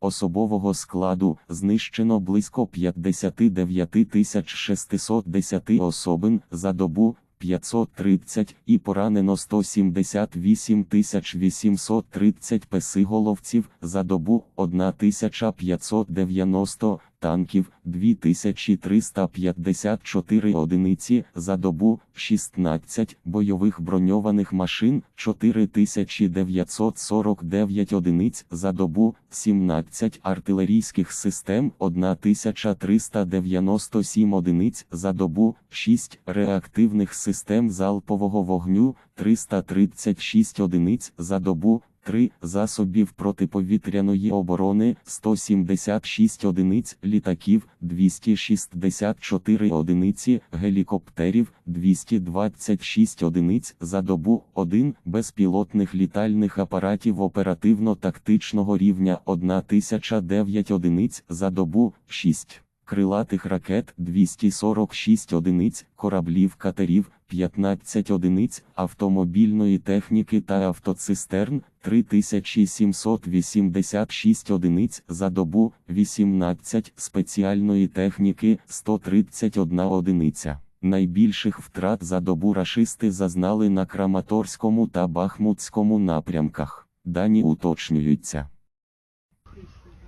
Особового складу знищено близько 59 610 особин за добу 530 і поранено 178 830 песиголовців за добу 1590 танків 2354 одиниці за добу 16 бойових броньованих машин 4949 одиниць за добу 17 артилерійських систем 1397 одиниць за добу 6 реактивних систем залпового вогню 336 одиниць за добу 3 засобів протиповітряної оборони 176 одиниць літаків 264 одиниці гелікоптерів 226 одиниць за добу 1 безпілотних літальних апаратів оперативно-тактичного рівня 1009 одиниць за добу 6 крилатих ракет 246 одиниць, кораблів катерів 15 одиниць, автомобільної техніки та автоцистерн 3786 одиниць за добу, 18 спеціальної техніки 131 одиниця. Найбільших втрат за добу рашисти зазнали на Краматорському та Бахмутському напрямках. Дані уточнюються.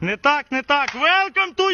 Не так, не так. Welcome to